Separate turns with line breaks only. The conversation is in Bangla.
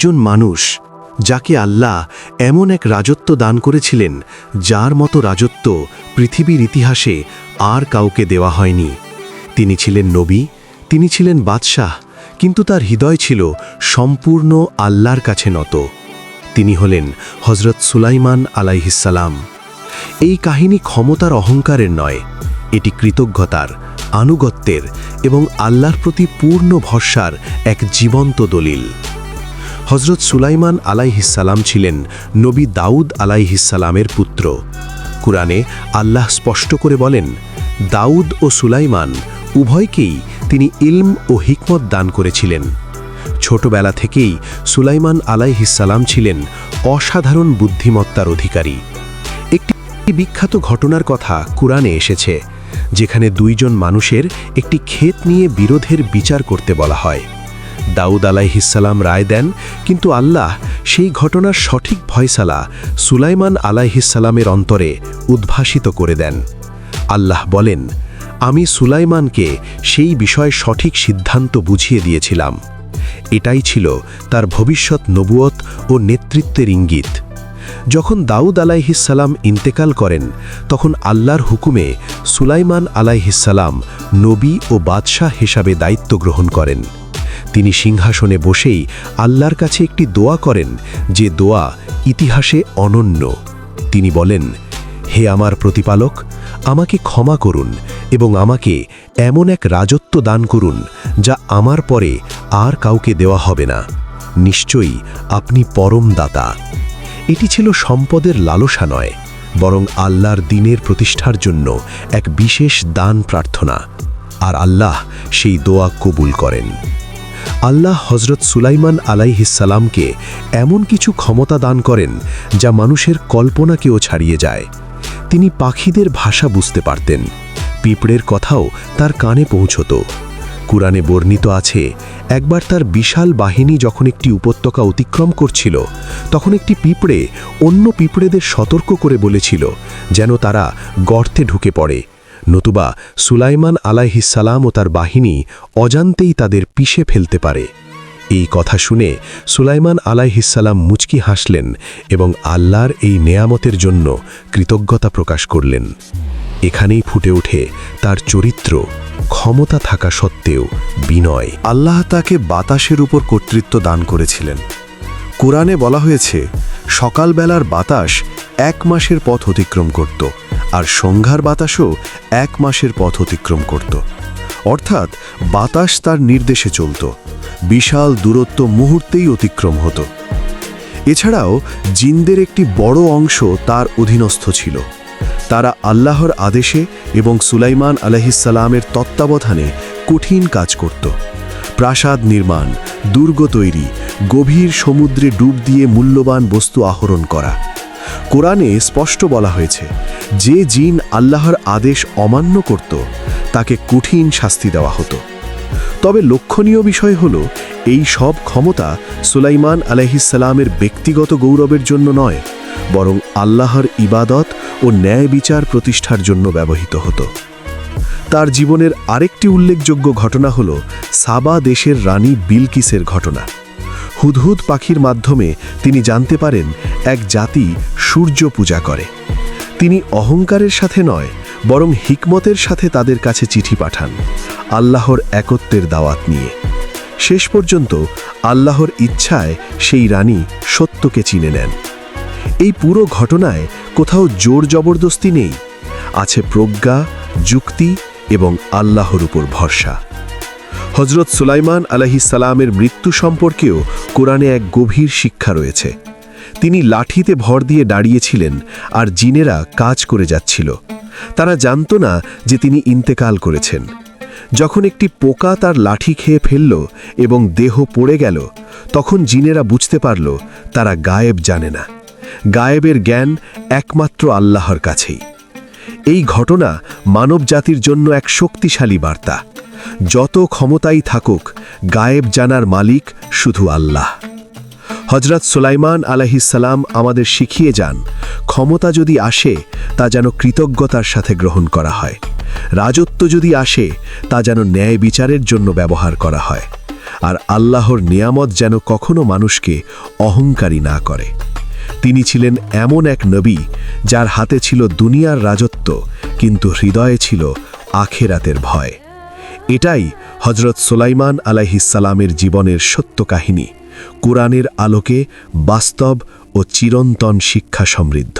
একজন মানুষ যাকে আল্লাহ এমন এক রাজত্ব দান করেছিলেন, যার মতো রাজত্ব পৃথিবীর ইতিহাসে আর কাউকে দেওয়া হয়নি। তিনি ছিলেন নবী, তিনি ছিলেন বাদশাহ, কিন্তু তার হৃদয় ছিল সম্পূর্ণ আল্লাহর কাছে নত। তিনি হলেন হজরত সুলাইমান আলাইহিসালাম এই কাহিনী ক্ষমতার অহংকারের নয়, এটি কৃতজ্ঞতার, আনুগত্যের এবং আল্লাহর প্রতি পূর্ণ ভরসার এক জীবন্ত দলিল। হজরত সুলাইমান আলাইহিসালাম ছিলেন নবী দাউদ আলাইহিসালামের পুত্র। কুরআনে আল্লাহ স্পষ্ট করে বলেন, দাউদ ও সুলাইমান উভয়কেই তিনি ইলম ও হিকমত দান করেছিলেন। ছোটবেলা থেকেই সুলাইমান আলাইহিসালাম ছিলেন অসাধারণ বুদ্ধিমত্তার অধিকারী। একটি বিখ্যাত ঘটনার কথা কুরআনে এসেছে, যেখানে দুইজন মানুষের একটি ক্ষেত নিয়ে বিরোধের বিচার করতে বলা হয়। দাউদ আলাইহিসাল্লাম রায় দেন, কিন্তু আল্লাহ সেই ঘটনার সঠিক ভয়সালা সুলাইমান আলাইহিসাল্লামের অন্তরে উদ্ভাসিত করে দেন। আল্লাহ বলেন, আমি সুলাইমানকে সেই বিষয়ে সঠিক সিদ্ধান্ত বুঝিয়ে দিয়েছিলাম। এটাই ছিল তার ভবিষ্যৎ নবুয়ত ও নেতৃত্বের ইঙ্গিত। যখন দাউদ আলাইহিসাল্লাম ইন্তেকাল করেন, তখন আল্লাহর হুকুমে সুলাইমান আলাইহিসাল্লাম নবী ও বাদশাহ হিসাবে দায়িত্ব গ্রহণ করেন। তিনি সিংহাসনে বসেই আল্লাহর কাছে একটি দোয়া করেন, যে দোয়া ইতিহাসে অনন্য। তিনি বলেন, হে আমার প্রতিপালক, আমাকে ক্ষমা করুন এবং আমাকে এমন এক রাজত্ব দান করুন, যা আমার পরে আর কাউকে দেওয়া হবে না। নিশ্চয়ই আপনি পরম দাতা। এটি ছিল সম্পদের লালসা নয়, বরং আল্লাহর দিনের প্রতিষ্ঠার জন্য এক বিশেষ দান প্রার্থনা। আর আল্লাহ সেই দোয়া কবুল করেন। আল্লাহ হজরত সুলাইমান আলাইহিসালামকে এমন কিছু ক্ষমতা দান করেন যা মানুষের কল্পনাকেও ছাড়িয়ে যায়। তিনি পাখিদের ভাষা বুঝতে পারতেন, পিঁপড়ের কথাও তার কানে পৌঁছত। কুরআনে বর্ণিত আছে, একবার তার বিশাল বাহিনী যখন একটি উপত্যকা অতিক্রম করছিল, তখন একটি পিঁপড়ে অন্য পিঁপড়েদের সতর্ক করে বলেছিল যেন তারা গর্তে ঢুকে পড়ে। নতুবা সুলাইমান আলাইহিসালাম ও তার বাহিনী অজান্তেই তাদের পিষে ফেলতে পারে। এই কথা শুনে সুলাইমান আলাইহিসাল্লাম মুচকি হাসলেন এবং আল্লাহর এই নেয়ামতের জন্য কৃতজ্ঞতা প্রকাশ করলেন। এখানেই ফুটে ওঠে তার চরিত্র, ক্ষমতা থাকা সত্ত্বেও বিনয়।
আল্লাহ তাকে বাতাসের উপর কর্তৃত্ব দান করেছিলেন। কোরআনে বলা হয়েছে, সকালবেলার বাতাস এক মাসের পথ অতিক্রম করত আর সন্ধ্যার বাতাসও এক মাসের পথ অতিক্রম করত। অর্থাৎ বাতাস তার নির্দেশে চলত, বিশাল দূরত্ব মুহূর্তেই অতিক্রম হতো। এছাড়াও জিনদের একটি বড় অংশ তার অধীনস্থ ছিল। তারা আল্লাহর আদেশে এবং সুলাইমান আলহিসাল্লামের তত্ত্বাবধানে কঠিন কাজ করত। প্রাসাদ নির্মাণ, দুর্গ তৈরি, গভীর সমুদ্রে ডুব দিয়ে মূল্যবান বস্তু আহরণ করা। কোরআনে স্পষ্ট বলা হয়েছে, যে জিন আল্লাহর আদেশ অমান্য করত, তাকে কঠিন শাস্তি দেওয়া হতো। তবে লক্ষণীয় বিষয় হল, এই সব ক্ষমতা সুলাইমান আলহিসাল্লামের ব্যক্তিগত গৌরবের জন্য নয়, বরং আল্লাহর ইবাদত ও ন্যায় বিচার প্রতিষ্ঠার জন্য ব্যবহৃত হতো। তার জীবনের আরেকটি উল্লেখযোগ্য ঘটনা হল, সাবা দেশের রানী বিলকিসের ঘটনা। হুদহুদ পাখির মাধ্যমে তিনি জানতে পারেন এক জাতি সূর্য পূজা করে। তিনি অহংকারের সাথে নয়, বরং হিকমতের সাথে তাদের কাছে চিঠি পাঠান, আল্লাহর একত্বের দাওয়াত নিয়ে। শেষ পর্যন্ত আল্লাহর ইচ্ছায় সেই রানী সত্যকে চিনে নেন। এই পুরো ঘটনায় কোথাও জোর জবরদস্তি নেই, আছে প্রজ্ঞা, যুক্তি এবং আল্লাহর উপর ভরসা। হজরত সুলাইমান আলহিসাল্লামের মৃত্যু সম্পর্কেও কোরআনে এক গভীর শিক্ষা রয়েছে। তিনি লাঠিতে ভর দিয়ে দাঁড়িয়েছিলেন আর জিনেরা কাজ করে যাচ্ছিল। তারা জানত না যে তিনি ইন্তেকাল করেছেন। যখন একটি পোকা তার লাঠি খেয়ে ফেলল এবং দেহ পড়ে গেল, তখন জিনেরা বুঝতে পারল তারা গায়েব জানে না। গায়েবের জ্ঞান একমাত্র আল্লাহর কাছেই। এই ঘটনা মানব জাতির জন্য এক শক্তিশালী বার্তা। যত ক্ষমতাই থাকুক, গায়েব জানার মালিক শুধু আল্লাহ। হজরত সুলাইমান আলাহিসাল্লাম আমাদের শিখিয়ে যান, ক্ষমতা যদি আসে, তা যেন কৃতজ্ঞতার সাথে গ্রহণ করা হয়। রাজত্ব যদি আসে, তা যেন ন্যায় বিচারের জন্য ব্যবহার করা হয়। আর আল্লাহর নিয়ামত যেন কখনো মানুষকে অহংকারী না করে। তিনি ছিলেন এমন এক নবী, যার হাতে ছিল দুনিয়ার রাজত্ব, কিন্তু হৃদয়ে ছিল আখেরাতের ভয়। এটাই হজরত সোলাইমান আলাইহিসালামের জীবনের সত্য কাহিনী। কোরআনের আলোকে বাস্তব ও চিরন্তন শিক্ষা সমৃদ্ধ।